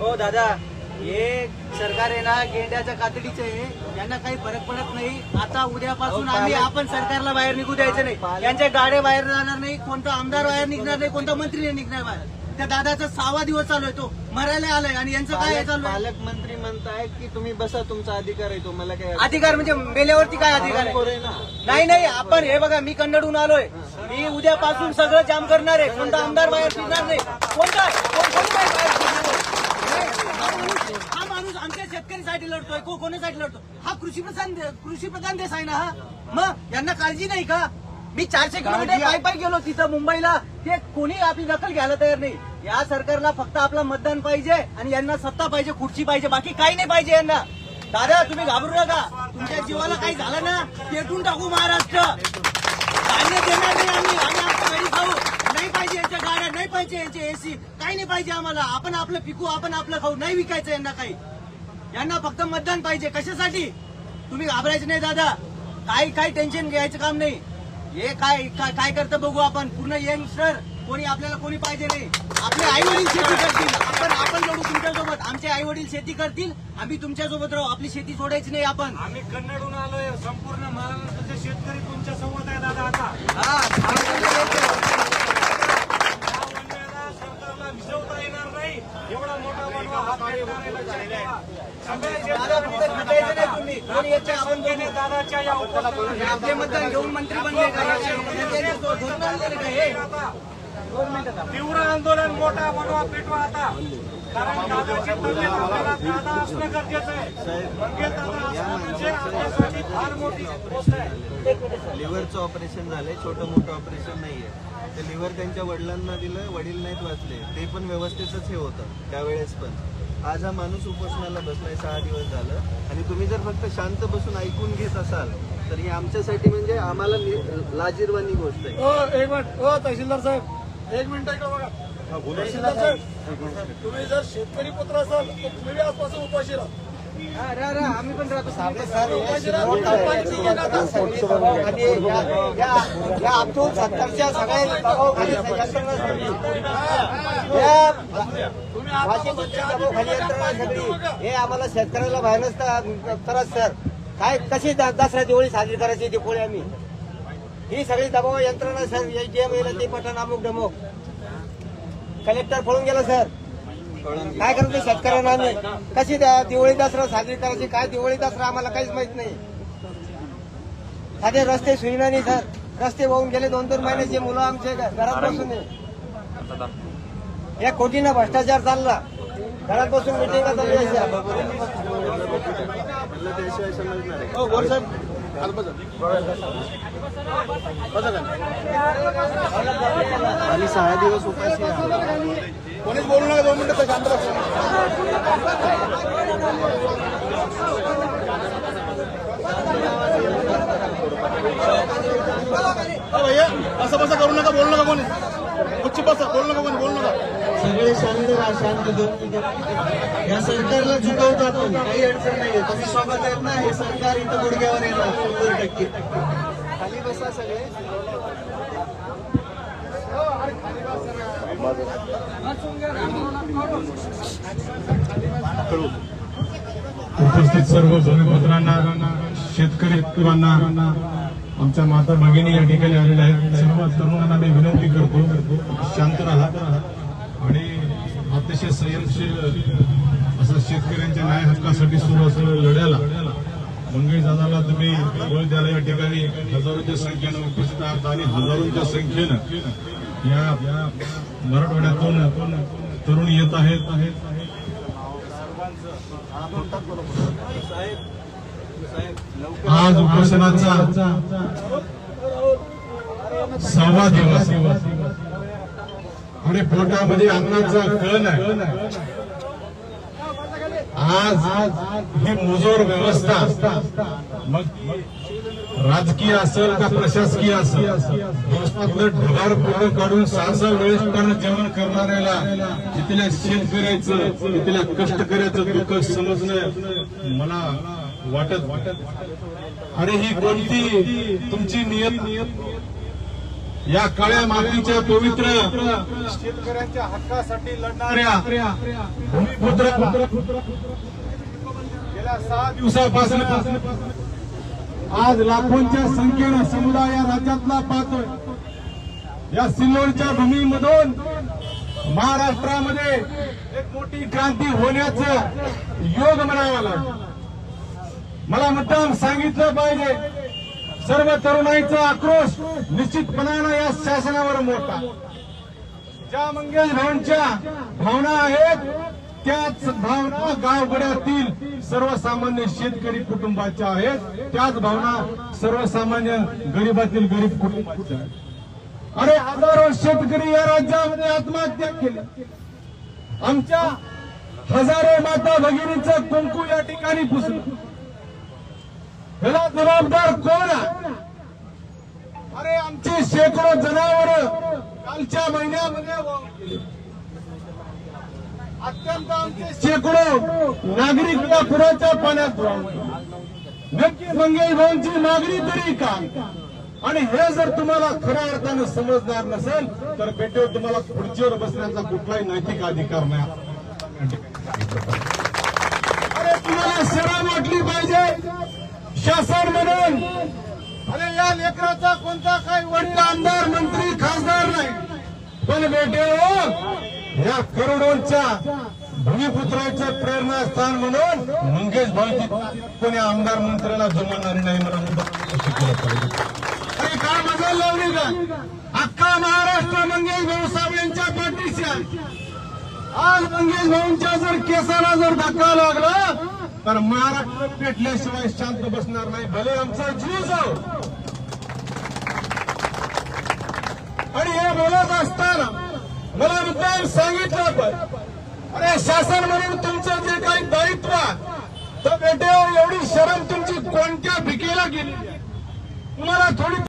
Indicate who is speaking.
Speaker 1: हो दादा. हे सरकार आहे ना गेंड्याच्या कातडीचे आहे. यांना काही फरक पडत नाही. आता उद्यापासून आम्ही आपण सरकारला बाहेर निघू द्यायचं नाही. यांच्या गाड्या बाहेर जाणार नाही कोणता आमदार बाहेर निघणार नाही कोणता मंत्री नाही निघणार बाहेर. त्या दादाचा सहावा दिवस चालू आहे तो. मरायला आलाय आणि यांचं काय चालू आहे?
Speaker 2: पालकमंत्री म्हणतायत की तुम्ही बसा तुमचा अधिकार आहे तुम्हाला काय
Speaker 1: अधिकार म्हणजे मेल्यावरती काय अधिकार आहे? नाही नाही आपण हे बघा मी कन्नडून आलोय. मी उद्यापासून सगळं जाम करणार आहे. कोणता आमदार बाहेर फिरणार नाही. कोणता कोण- कोणी बाहेर बाहेर फिरणार नाही. हा माणूस आमच्या शेतकऱ्यांसाठी लढतोय को कोणासाठी लढतो हा कृषी प्रधान कृषी प्रधान देश आहे ना हा? मग यांना काळजी नाही का? मी चारशे किलोमीटर पाय पाय गेलो तिथं मुंबईला. ते कोणी आपली दखल घ्यायला तयार नाही. या सरकारला फक्त आपलं मतदान पाहिजे आणि यांना सत्ता पाहिजे खुर्ची पाहिजे बाकी काही नाही पाहिजे यांना. दादा तुम्ही घाबरू नका. तुमच्या जीवाला काही झालं ना पेटून टाकू महाराष्ट्र धान्य देणार नाही आम्ही आम्ही आमच्या घरी खाऊ नाही पाहिजे यांच्या गाड्या नाही पाहिजे यांचे एसी काही नाही पाहिजे आम्हाला. आपण आपलं पिकू आपण आपलं खाऊ. नाही विकायचं यांना काही. यांना फक्त मतदान पाहिजे. कशासाठी? तुम्ही घाबरायचे नाही दादा. काही काही टेन्शन घ्यायचं काम नाही. हे काय काय करतं बघू आपण. पूर्ण यंगस्टर कोणी आपल्याला कोणी पाहिजे नाही. आपले आई वडील शेती करतील. आपण आपण लढू तुमच्यासोबत. आमचे आई वडील शेती करतील. आम्ही तुमच्यासोबत राहू. आपली शेती सोडायची नाही आपण.
Speaker 3: आम्ही कन्नडून आलोय. संपूर्ण महाराष्ट्राचे शेतकरी तुमच्यासोबत आहे दादा आता
Speaker 1: हा,
Speaker 3: या वन्याला सरकारला भिजवता येणार नाही एवढा मोठा वनवा हा पेटणार आहे लक्षात ठेवा. सगळे
Speaker 1: दादा फक्त खटायचं नाही तुम्ही कोणी याच्या आपण
Speaker 3: शेतकरी
Speaker 1: बघू.
Speaker 3: दादाच्या या उपोषणाला
Speaker 1: आपले मतदान घेऊन मंत्री बनले का
Speaker 3: तीव्र आंदोलन मोठा वनवा पेटवा आता. कारण दादाची तब्येत आपल्याला दादा असणं गरजेचं आहे. मंगेश दादा असणं म्हणजे आपल्यासाठी फार मोठी गोष्ट आहे.
Speaker 2: लिव्हरचं ऑपरेशन झालंय छोटं मोठं ऑपरेशन नाहीये. ते लिव्हर त्यांच्या वडिलांना दिलं वडील नाहीत वाचले. ते पण व्यवस्थेतच हे होतं त्यावेळेस पण. आज हा माणूस उपोषणाला बसलाय सहा दिवस झालं. आणि तुम्ही जर फक्त शांत बसून ऐकून घेत असाल तर ही आमच्यासाठी म्हणजे आम्हाला नि- लाजीरवाणी गोष्ट आहे.
Speaker 4: हो एक मिनिट. हो तहसीलदार साहेब एक मिनिट इकडे बघा. तहसीलदार साहेब तुम्ही जर शेतकरी पुत्र असाल तर तुम्ही आजपासून उपाशी राहा.
Speaker 1: आम्ही पण राहतो
Speaker 4: उपाशी राहा सरपंच निघेल आता.
Speaker 5: या अब्दुल सत्तरच्या सगळ्या दबावाखाली यंत्रणा सगळी यंत्रणा सगळी हे आम्हाला शेतकऱ्याला भयानक त्रास सर काय कशी द- दसरा दिवाळी साजरी करायची दिपोळी आम्ही ही सगळी दबाव यंत्रणा सर एच डी एम येईल ते पठाण अमुक डमुक कलेक्टर पळून गेला सर काय करतो शेतकऱ्यांना आम्ही? कशी द्या दिवाळी दसरा साजरी करायची? काय दिवाळी दसरा? आम्हाला काहीच माहीत नाही. साधे रस्ते सुविधा नाही सर. रस्ते वाहून गेले दोन दोन महिन्याचे मुलं आमचे घरात बसून या कोटीनं भ्रष्टाचार चालला. घरात बसून मिटिंग
Speaker 2: आणि सहा दिवस उपाशी
Speaker 4: कोणीच बोलू नका दोन मिनिटं शांत बसा. भैया असं बसा करू नका बोलू नका कोणी गुच्ची बसा बोलू नका कोणी बोलू नका
Speaker 5: सगळे शांत राहा शांत दोन. या सरकारला झुकवतो आपण काही अडचण नाहीये. तुम्ही सोबत आहेत ना हे सरकार इथं गुडघ्यावर येणार शंभर टक्के.
Speaker 2: खाली बसा सगळे.
Speaker 6: उपस्थित सर्व भूमिपुत्रांना शेतकरी आमच्या माता भगिनी या ठिकाणी आलेल्या आहेत. सर्व तरुणांना मी विनंती करतो शांत राहा. आणि अतिशय संयमशील असं शेतकऱ्यांच्या न्याय हक्कासाठी सुरू असलेल्या लढ्याला मंगळी दादाला तुम्ही बळ द्यायला या ठिकाणी हजारोच्या संख्येनं उपस्थित आहात आणि हजारोच्या संख्येनं या मराठवाड्यातून तरुण येत आहेत. आज उपोषणाचा सहावा दिवस. आणि पोटामध्ये अन्नाचा कण आहे. आज ही मुजोर व्यवस्था. मग राजकीय असेल का प्रशासकीय असेल? दिवसातलं ढगार पोटं काढून सहा सहा वेळेस पण जेवण करणाऱ्याला तिथल्या शेतकऱ्याचं तिथल्या कष्टकऱ्याचं दुःख समजणं मला वाटत वाटत आणि ही कोणती तुमची नियत? या काळ्या मातीच्या पवित्र
Speaker 4: शेतकऱ्यांच्या हक्कासाठी
Speaker 6: लढणाऱ्या भूमिपुत्र
Speaker 4: गेल्या सहा
Speaker 6: दिवसापासून आज लाखोंच्या संख्येनं समुदाय या राज्यातला पाहतोय. या सिल्लोडच्या भूमीमधून महाराष्ट्रामध्ये एक मोठी क्रांती होण्याचं योग म्हणावा लागेल. मला मुद्दाम सांगितलं पाहिजे. सर्व तरुणाईचा आक्रोश निश्चितपणानं या शासनावर मोठा ज्या मंगेश भाऊंच्या भावना आहेत त्याच भावना गावगड्यातील सर्वसामान्य शेतकरी कुटुंबाच्या आहेत. त्याच भावना सर्वसामान्य गरीबातील गरीब कुटुंबाच्या आहेत. अरे हजारो शेतकरी या राज्यामध्ये आत्महत्या केल्या आमच्या हजारो माता भगिनीचं कुंकू या ठिकाणी पुसलं. ह्याला जबाबदार कोण अरे आमची शेकडो जनावर कालच्या महिन्यामध्ये अत्यंत आमचे शेकडो नागरिक या पुराच्या पाण्यात नक्की मंगेश भाऊंची मागणी तरी काय आणि हे जर तुम्हाला खऱ्या अर्थानं समजणार नसेल तर बेटे तुम्हाला खुर्चीवर बसण्याचा कुठलाही नैतिक अधिकार नाही. अरे तुम्हाला शरम वाटली पाहिजे? शासन म्हणून. अरे या लेकराचा कोणता काही वडील आमदार मंत्री खासदार नाही. पण बेटे हो या करोडोंच्या भूमिपुत्राचं प्रेरणास्थान म्हणून मंगेश भाऊची कोणी आमदार मंत्र्याला जमवणारी नाही मला शिकवलं पाहिजे. अरे काय मजा लावली का? अख्खा महाराष्ट्र मंगेश भाऊ साहेब यांच्या पाठीशी आहे. आज मंगेश भाऊंच्या जर केसाला जर धक्का लागला तर महाराष्ट्र पेटल्याशिवाय शांत बसणार नाही. भले आमचा जीव जाऊ. आणि हे बोलत असताना मला मुद्दाम सांगितलं पण अरे शासन म्हणून तुमचं जे काही दायित्व तर बेटे एवढी शरम तुमची कोणत्या भिकेला गेली? तुम्हाला थोडी